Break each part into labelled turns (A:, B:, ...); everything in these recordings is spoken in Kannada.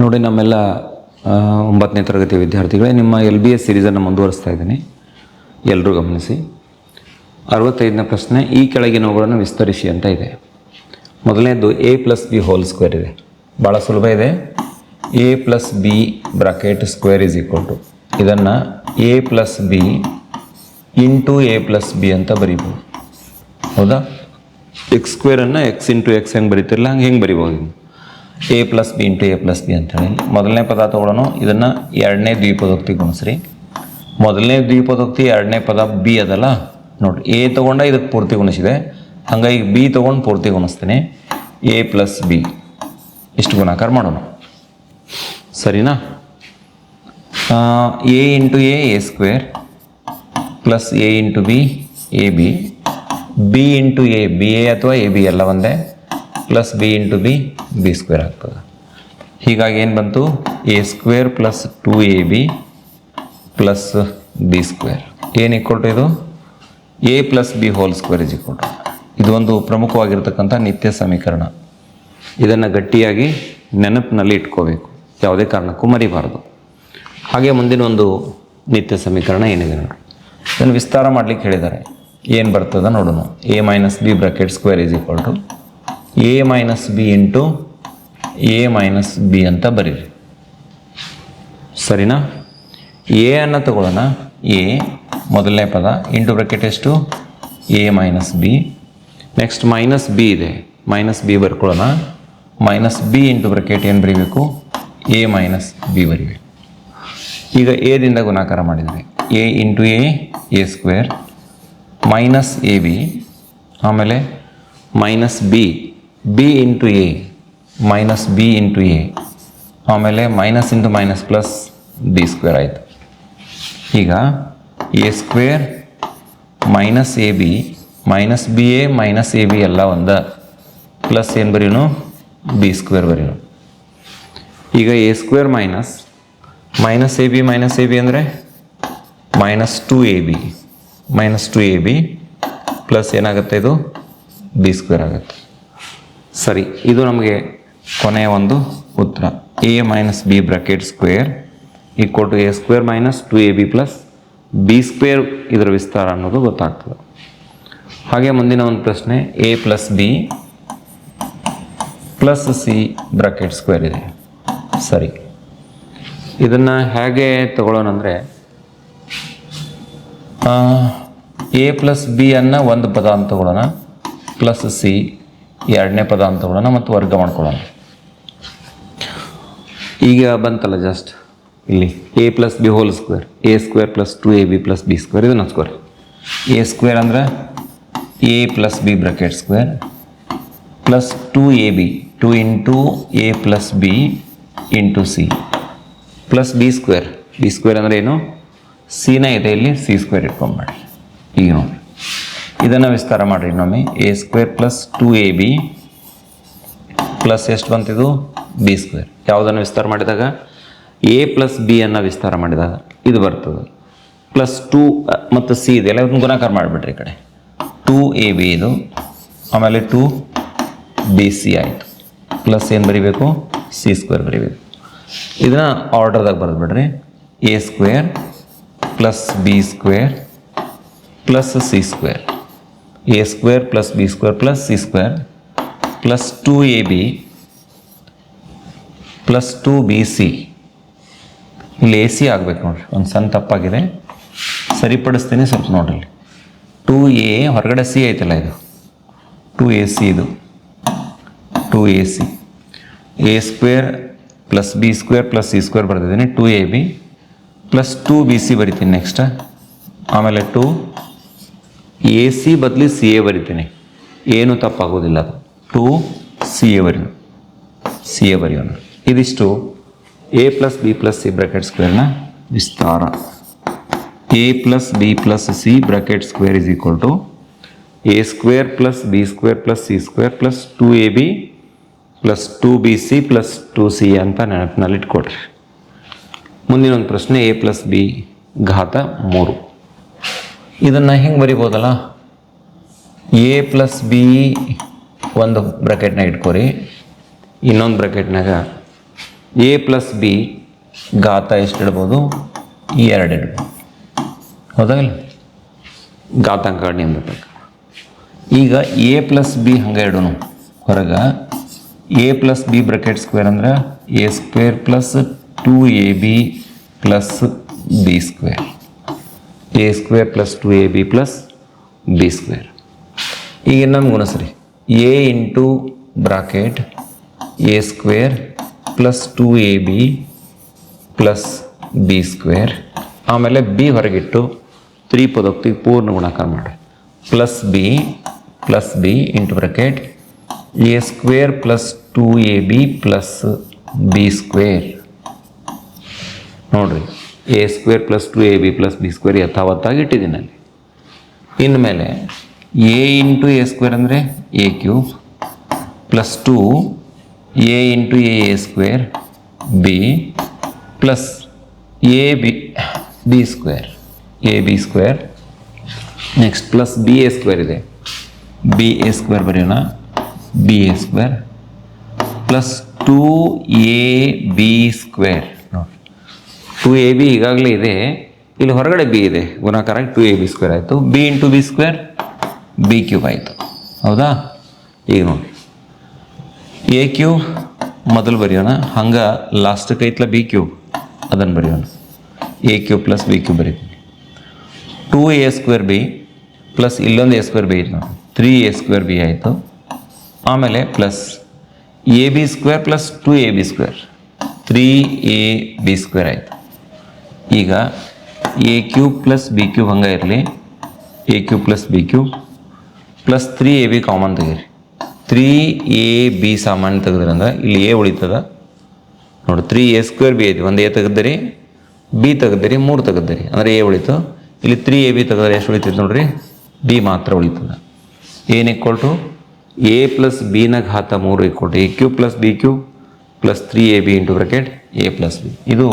A: ನೋಡಿ ನಮ್ಮೆಲ್ಲ ಒಂಬತ್ತನೇ ತರಗತಿ ವಿದ್ಯಾರ್ಥಿಗಳೇ, ನಿಮ್ಮ ಎಲ್ ಬಿ ಎಸ್ ಸಿರೀಸನ್ನು ಮುಂದುವರಿಸ್ತಾ ಇದ್ದೀನಿ. ಎಲ್ಲರೂ ಗಮನಿಸಿ. ಅರವತ್ತೈದನೇ ಪ್ರಶ್ನೆ, ಈ ಕೆಳಗಿನವುಗಳನ್ನು ವಿಸ್ತರಿಸಿ ಅಂತ ಇದೆ. ಮೊದಲನೇದು A plus B whole square ಇದೆ. ಭಾಳ ಸುಲಭ ಇದೆ. A plus B bracket square is equal to ಇದನ್ನು A plus B into A plus B ಅಂತ ಬರಿಬೋದು. ಹೌದಾ? ಎಕ್ಸ್ ಸ್ಕ್ವೇರನ್ನು ಎಕ್ಸ್ ಇಂಟು ಎಕ್ಸ್ ಹೆಂಗೆ ಬರೀತಿರಲ್ಲ, ಹಂಗೆ ಹೆಂಗೆ ಬರಿಬೋದು A plus B into A plus B ಅಂತೇಳಿ ಮೊದಲನೇ ಪದ ತೊಗೊಳ್ಳೋಣ. ಇದನ್ನು ಎರಡನೇ ದ್ವಿಪದೋಕ್ತಿ ಗುಣಿಸ್ರಿ. ಮೊದಲನೇ ದ್ವಿಪದೋಕ್ತಿ, ಎರಡನೇ ಪದ ಬಿ ಅದಲ್ಲ. ನೋಡಿ ಎ ತೊಗೊಂಡ ಇದಕ್ಕೆ ಪೂರ್ತಿ ಗುಣಿಸಿದೆ. ಹಂಗಾಗಿ ಬಿ ತೊಗೊಂಡು ಪೂರ್ತಿ ಗುಣಿಸ್ತೀನಿ. ಎ ಪ್ಲಸ್ ಬಿ ಇಷ್ಟು ಗುಣಾಕಾರ ಮಾಡೋಣ. ಸರಿನಾ? A into A A square plus A into B A B B into A B A ಅಥವಾ ಎ ಬಿ ಎಲ್ಲ ಒಂದೇ. Plus B into B B square ಆಗ್ತದೆ. ಹೀಗಾಗಿ ಏನು ಬಂತು? A square plus two A B plus B square ಏನು ಇಕ್ವಲ್ ಟು ಇದು? A plus B whole square is equal to ಇದು ಒಂದು ಪ್ರಮುಖವಾಗಿರ್ತಕ್ಕಂಥ ನಿತ್ಯ ಸಮೀಕರಣ. ಇದನ್ನು ಗಟ್ಟಿಯಾಗಿ ನೆನಪಿನಲ್ಲಿ ಇಟ್ಕೋಬೇಕು. ಯಾವುದೇ ಕಾರಣಕ್ಕೂ ಮರಿಬಾರದು. ಹಾಗೆ ಮುಂದಿನ ಒಂದು ನಿತ್ಯ ಸಮೀಕರಣ ಏನಿದೆ ನೋಡಿ. ಇದನ್ನು ವಿಸ್ತಾರ ಮಾಡಲಿಕ್ಕೆ ಹೇಳಿದ್ದಾರೆ. ಏನು ಬರ್ತದೆ ನೋಡೋಣ A minus B bracket square is equal to A minus B into A minus B ಅಂತ ಬರೀರಿ. ಸರಿನಾ? ಎ ಅನ್ನು ತಗೊಳ್ಳೋಣ. ಎ ಮೊದಲನೇ ಪದ ಇಂಟು ಬ್ರಕೆಟ್ ಎಷ್ಟು A minus B next minus B ಇದೆ. ಮೈನಸ್ ಬಿ ಬರ್ಕೊಳ್ಳೋಣ. ಮೈನಸ್ ಬಿ ಇಂಟು ಬ್ರಕೆಟ್ ಏನು ಬರೀಬೇಕು? ಎ ಮೈನಸ್ ಬಿ ಬರಿಬೇಕು. ಈಗ ಎದಿಂದ ಗುಣಾಕಾರ ಮಾಡಿದರೆ A into A A square minus A B ಆಮೇಲೆ minus B B into A minus B into A ಆಮೇಲೆ minus into minus plus B square ಆಯಿತು. ಈಗ A square minus A B minus B A minus A B ಎಲ್ಲ ಒಂದ. ಪ್ಲಸ್ ಏನು ಬರೀನು? ಬಿ ಸ್ಕ್ವೇರ್ ಬರೀನು. ಈಗ A square minus minus A B minus A B ಅಂದರೆ? Minus two A B minus two A B plus ಏನಾಗುತ್ತೆ ಇದು? ಬಿ ಸ್ಕ್ವೇರ್ ಆಗುತ್ತೆ. ಸರಿ, ಇದು ನಮಗೆ ಕೊನೆಯ ಒಂದು ಉತ್ತರ. A minus B bracket square equal to A square minus two A B plus B square ಇದರ ವಿಸ್ತಾರ ಅನ್ನೋದು ಗೊತ್ತಾಗ್ತದೆ. ಹಾಗೆ ಮುಂದಿನ ಒಂದು ಪ್ರಶ್ನೆ A plus B plus C bracket square ಇದೆ. ಸರಿ. ಇದನ್ನು ಹೇಗೆ ತಗೊಳ್ಳೋಣಂದರೆ ಎ ಪ್ಲಸ್ ಬಿ ಅನ್ನು ಒಂದು ಪದ ಅಂತ ತಗೊಳ್ಳೋಣ. ಪ್ಲಸ್ ಸಿ ಎರಡನೇ ಪದ ಅಂತ ತಗೊಳ್ಳೋಣ ಮತ್ತು ವರ್ಗ ಮಾಡ್ಕೊಳ್ಳೋಣ. ಈಗ ಬಂತಲ್ಲ ಜಸ್ಟ್ ಇಲ್ಲಿ. A plus B whole square A square plus two A B plus B square ಇದನ್ನು ಸ್ಕ್ವೇರ್ ಎ ಸ್ಕ್ವೇರ್ ಅಂದರೆ A plus B bracket square plus two A B two into A plus B into C plus B square B square ಅಂದರೆ ಏನು? ಸಿನ ಇದೆ ಇಲ್ಲಿ ಸಿ ಸ್ಕ್ವೇರ್ ಇಟ್ಕೊಂಡ್ಬೇಡಿ ಈಗ ನೋಡಿ. ಇದನ್ನು ವಿಸ್ತಾರ ಮಾಡಿರಿ ಇನ್ನೊಮ್ಮೆ. A square plus two A B plus ಎಷ್ಟು ಬಂತಿದು? ಬಿ ಸ್ಕ್ವೇರ್ ಯಾವುದನ್ನು ವಿಸ್ತಾರ ಮಾಡಿದಾಗ? ಎ ಪ್ಲಸ್ ಬಿ ಅನ್ನು ವಿಸ್ತಾರ ಮಾಡಿದಾಗ ಇದು ಬರ್ತದೆ. ಪ್ಲಸ್ ಟು ಮತ್ತು ಸಿ ಇದೆ. ಎಲ್ಲ ಗುಣಾಕಾರ ಮಾಡಿಬಿಟ್ರಿ ಈ ಕಡೆ. ಟೂ ಎ ಬಿ ಇದು. ಆಮೇಲೆ ಟು ಬಿ ಸಿ ಆಯಿತು. ಪ್ಲಸ್ ಏನು ಬರಿಬೇಕು? ಸಿ ಸ್ಕ್ವೇರ್ ಬರಿಬೇಕು. ಇದನ್ನು ಆರ್ಡರ್ದಾಗ ಬರೆದ್ಬಿಡ್ರಿ. A square plus B square plus C square A square plus B square plus C square plus two A B plus two B C ಇಲ್ಲಿ ಎ ಸಿ ಆಗಬೇಕು ನೋಡಿರಿ. ಒಂದು ಸಣ್ಣ ತಪ್ಪಾಗಿದೆ. ಸರಿಪಡಿಸ್ತೀನಿ ಸ್ವಲ್ಪ ನೋಡ್ರಿ. ಟೂ ಎ ಹೊರಗಡೆ ಸಿ ಐತಲ್ಲ ಇದು. ಟು ಎ ಸಿ ಇದು. Two A C A square plus B square plus C square ಬರ್ತಿದ್ದೀನಿ two A B plus two B C ಬರಿತೀನಿ ನೆಕ್ಸ್ಟ್ ಆಮೇಲೆ ಟು ಎ ಸಿ ಬದಲಿ ಸಿ ಎ ಬರಿತೀನಿ. ಏನು ತಪ್ಪಾಗೋದಿಲ್ಲ ಅದು. ಟು ಸಿ ಎ ಬರೆಯೋಣ ಸಿ ಎ ಬರೆಯೋಣ ಇದಿಷ್ಟು A plus B plus C bracket ಸ್ಕ್ವೇರ್ನ Vistara. A plus B plus C bracket square is equal to A square plus B square plus C square plus two A B plus two B C plus two C ಅಂತ ನೆನಪಿನಲ್ಲಿ ಮುಂದಿನ ಒಂದು ಪ್ರಶ್ನೆ ಎ ಪ್ಲಸ್ ಬಿ ಘಾತ ಮೂರು. ಇದನ್ನು ಹೆಂಗೆ ಬರಿಬೋದಲ್ಲ? ಎ ಪ್ಲಸ್ ಬಿ ಒಂದು ಬ್ರ್ಯಾಕೆಟ್ನಾಗ ಇಟ್ಕೊರಿ. ಇನ್ನೊಂದು ಬ್ರ್ಯಾಕೆಟ್ನಾಗ ಎ ಪ್ಲಸ್ ಬಿ ಗಾತ ಎಷ್ಟು ಇಡ್ಬೋದು ಎರಡು ಇಡ್ಬೋದು. ಹೌದಾ ಇಲ್ಲ? ಗಾತಾಂಕ ನಿಂಬಬೇಕು ಈಗ ಎ ಪ್ಲಸ್ ಬಿ ಹಂಗೆ ಇಡೋಣ ಹೊರಗೆ A plus B bracket square ಅಂದ್ರೆ A square plus two A B plus B square A square plus two A B plus B square ಈಗ ನಮ್ಗೆ ಗುಣಸ್ರಿ A into bracket A square plus two A B plus B square ಆಮೇಲೆ ಬಿ ಹೊರಗಿಟ್ಟು ತ್ರೀ ಪದೋಕ್ತಿಗೆ ಪೂರ್ಣ ಗುಣಾಕಾರ ಮಾಡಿ plus B plus B into bracket A square plus two A B plus B square ನೋಡ್ರಿ. A square plus two A B plus B square ಯಥಾವತ್ತಾಗಿ ಇಟ್ಟಿದ್ದೀನಿ ಅಲ್ಲಿ. ಇನ್ಮೇಲೆ ಎ ಇಂಟು ಎ ಸ್ಕ್ವೇರ್ ಅಂದರೆ A cube plus two A into A A square B plus A B B square A B square next plus B A square ಇದೆ. ಬಿ ಎ ಸ್ಕ್ವೇರ್ ಬರೆಯೋಣ. B A square plus two A B square two A B ಈಗಾಗಲೇ ಇದೆ. ಇಲ್ಲಿ ಹೊರಗಡೆ ಬಿ ಇದೆ. ಗುಣಾಕಾರ ಟು ಎ ಬಿ ಸ್ಕ್ವೇರ್ ಆಯಿತು. B into B square B cube ಆಯಿತು. ಹೌದಾ? ಈಗ ನೋಡಿ. ಎ ಕ್ಯೂಬ್ ಮೊದಲು ಬರೆಯೋಣ. ಹಂಗೆ ಲಾಸ್ಟಕ್ಕೆ ಐತ್ಲ ಬಿ ಕ್ಯೂಬ್ ಅದನ್ನು ಬರೆಯೋಣ. A cube plus B cube ಬರೀತೀನಿ. Two A square B plus ಇಲ್ಲೊಂದು ಎ ಸ್ಕ್ವೇರ್ ಬಿ ಐತೆ ನೋಡಿ. ತ್ರೀ ಎ ಸ್ಕ್ವೇರ್ ಬಿ ಆಯಿತು. ಆಮೇಲೆ plus A B square plus two A B square three A B square ಆಯಿತು. ಈಗ A cube plus B cube ಹಂಗೆ ಇರಲಿ. A cube plus B cube plus three A B common ತೆಗೀರಿ. ತ್ರೀ ಎ ಬಿ ಸಾಮಾನ್ಯ ತೆಗೆದ್ರಂದ್ರೆ ಇಲ್ಲಿ ಎ ಉಳಿತದ. ನೋಡಿ ತ್ರೀ ಎ ಸ್ಕ್ವೇರ್ ಬಿ ಐತಿ. ಒಂದು ಎ ತೆಗೆದ್ರಿ ಬಿ ತೆಗೆದ್ರಿ, ಮೂರು ತೆಗೆದ್ರಿ. ಅಂದರೆ ಎ ಉಳಿತು. ಇಲ್ಲಿ ತ್ರೀ ಎ ಬಿ ತೆಗೆದ್ರೆ ಎಷ್ಟು ಉಳಿತೈತೆ ನೋಡ್ರಿ? ಬಿ ಮಾತ್ರ ಉಳಿತದ. ಏನು ಈಕ್ವಲ್ ಟು ಎ ಪ್ಲಸ್ ಬಿನ ಘಾತ ಮೂರು equal to A cube plus B cube plus three A B into bracket A plus B ಇದು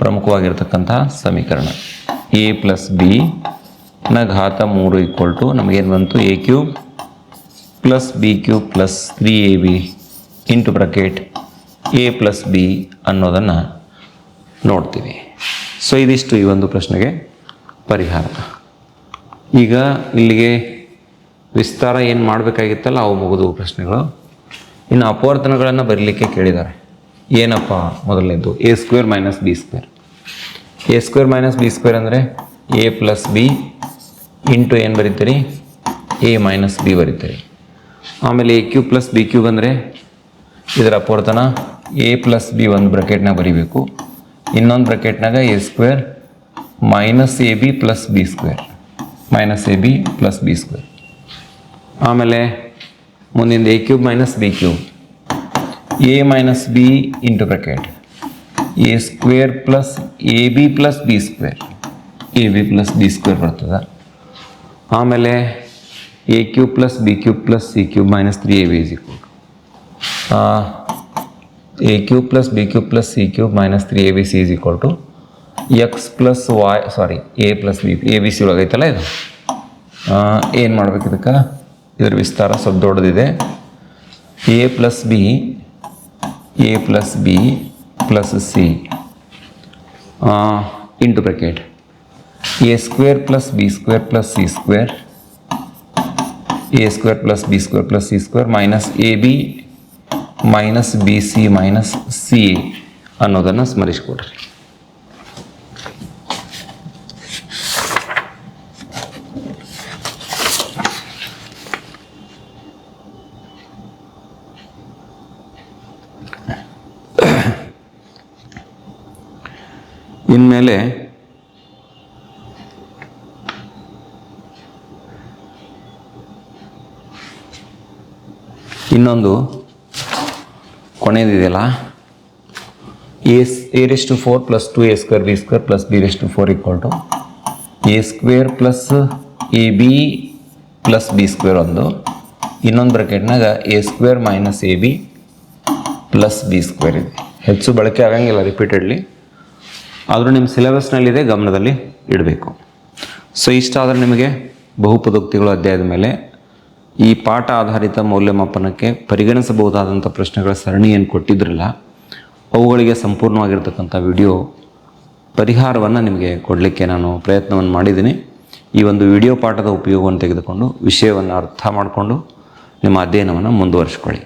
A: ಪ್ರಮುಖವಾಗಿರ್ತಕ್ಕಂಥ ಸಮೀಕರಣ. ಎ ಪ್ಲಸ್ ಬಿ ನ ಘಾತ ಮೂರು ಈಕ್ವಲ್ ಟು ನಮಗೇನು ಬಂತು? A cube plus B cube plus three A B into bracket A plus B ಅನ್ನೋದನ್ನು ನೋಡ್ತೀವಿ. ಸೊ ಇದಿಷ್ಟು ಈ ಒಂದು ಪ್ರಶ್ನೆಗೆ ಪರಿಹಾರ. ಈಗ ಇಲ್ಲಿಗೆ ವಿಸ್ತಾರ ಏನು ಮಾಡಬೇಕಾಗಿತ್ತಲ್ಲ ಅವು ಮುಗಿದು ಪ್ರಶ್ನೆಗಳು. ಇನ್ನು ಅಪವರ್ತನಗಳನ್ನು ಬರೀಲಿಕ್ಕೆ ಕೇಳಿದ್ದಾರೆ. ಏನಪ್ಪ ಮೊದಲನೇದು? A square minus B square A square minus B square ಅಂದರೆ ಎ ಪ್ಲಸ್ ಬಿ ಇಂಟು ಏನು ಬರೀತೀರಿ? ಎ ಮೈನಸ್ ಬಿ ಬರೀತೀರಿ. ಆಮೇಲೆ A cube plus B cube ಅಂದರೆ ಇದರ ಅಪವರ್ತನ ಎ ಪ್ಲಸ್ ಬಿ ಒಂದು ಬ್ರಕೆಟ್ನಾಗ ಬರೀಬೇಕು. ಇನ್ನೊಂದು ಬ್ರಕೆಟ್ನಾಗ A square minus A B plus B square minus A B plus B square ಆಮೇಲೆ ಮುಂದಿನ A cube minus B cube minus B into bracket A square plus A B plus B square A B plus B square ಬರ್ತದೆ. ಆಮೇಲೆ A cube plus B cube plus C cube minus three A B is equal A cube plus B cube plus C cube minus three A B C is equal to X plus Y sorry A plus B A B C ಒಳಗೈತಲ್ಲ ಇದು? ಏನು ಮಾಡ್ಬೇಕು ಇದಕ್ಕೆ? ಇದರ ವಿಸ್ತಾರ ಸ್ವಲ್ಪ ದೊಡ್ಡದಿದೆ. A plus B A plus B plus C into bracket A square plus B square plus C square A square plus B square plus C square minus A B minus B C minus C ಅನ್ನೋದನ್ನು ಸ್ಮರಿಸ್ಕೊಡ್ರಿ. ಇನ್ಮೇಲೆ ಇನ್ನೊಂದು ಕೊನೆಯದಿದೆಯಲ್ಲ S A raise to four plus two A square B square plus B raise to four equal to A square plus A B plus B square ಒಂದು. ಇನ್ನೊಂದು ಬ್ರಕೆಟ್ನಾಗ A square minus A B plus B square ಇದೆ. ಹೆಚ್ಚು ಬಳಕೆ ಆಗಂಗಿಲ್ಲ ರಿಪೀಟೆಡ್ಲಿ ಆದರೂ ನಿಮ್ಮ ಸಿಲೆಬಸ್ನಲ್ಲಿದೆ, ಗಮನದಲ್ಲಿ ಇಡಬೇಕು. ಸೊ ಇಷ್ಟಾದರೆ ನಿಮಗೆ ಬಹುಪದೋಕ್ತಿಗಳು ಅಧ್ಯಾಯದ ಮೇಲೆ ಈ ಪಾಠ ಆಧಾರಿತ ಮೌಲ್ಯಮಾಪನಕ್ಕೆ ಪರಿಗಣಿಸಬಹುದಾದಂಥ ಪ್ರಶ್ನೆಗಳ ಸರಣಿ ಏನು ಕೊಟ್ಟಿದ್ರಲ್ಲ, ಅವುಗಳಿಗೆ ಸಂಪೂರ್ಣವಾಗಿರ್ತಕ್ಕಂಥ ವಿಡಿಯೋ ಪರಿಹಾರವನ್ನು ನಿಮಗೆ ಕೊಡಲಿಕ್ಕೆ ನಾನು ಪ್ರಯತ್ನವನ್ನು ಮಾಡಿದ್ದೀನಿ. ಈ ಒಂದು ವಿಡಿಯೋ ಪಾಠದ ಉಪಯೋಗವನ್ನು ತೆಗೆದುಕೊಂಡು ವಿಷಯವನ್ನು ಅರ್ಥ ಮಾಡಿಕೊಂಡು ನಿಮ್ಮ ಅಧ್ಯಯನವನ್ನು ಮುಂದುವರಿಸ್ಕೊಳ್ಳಿ.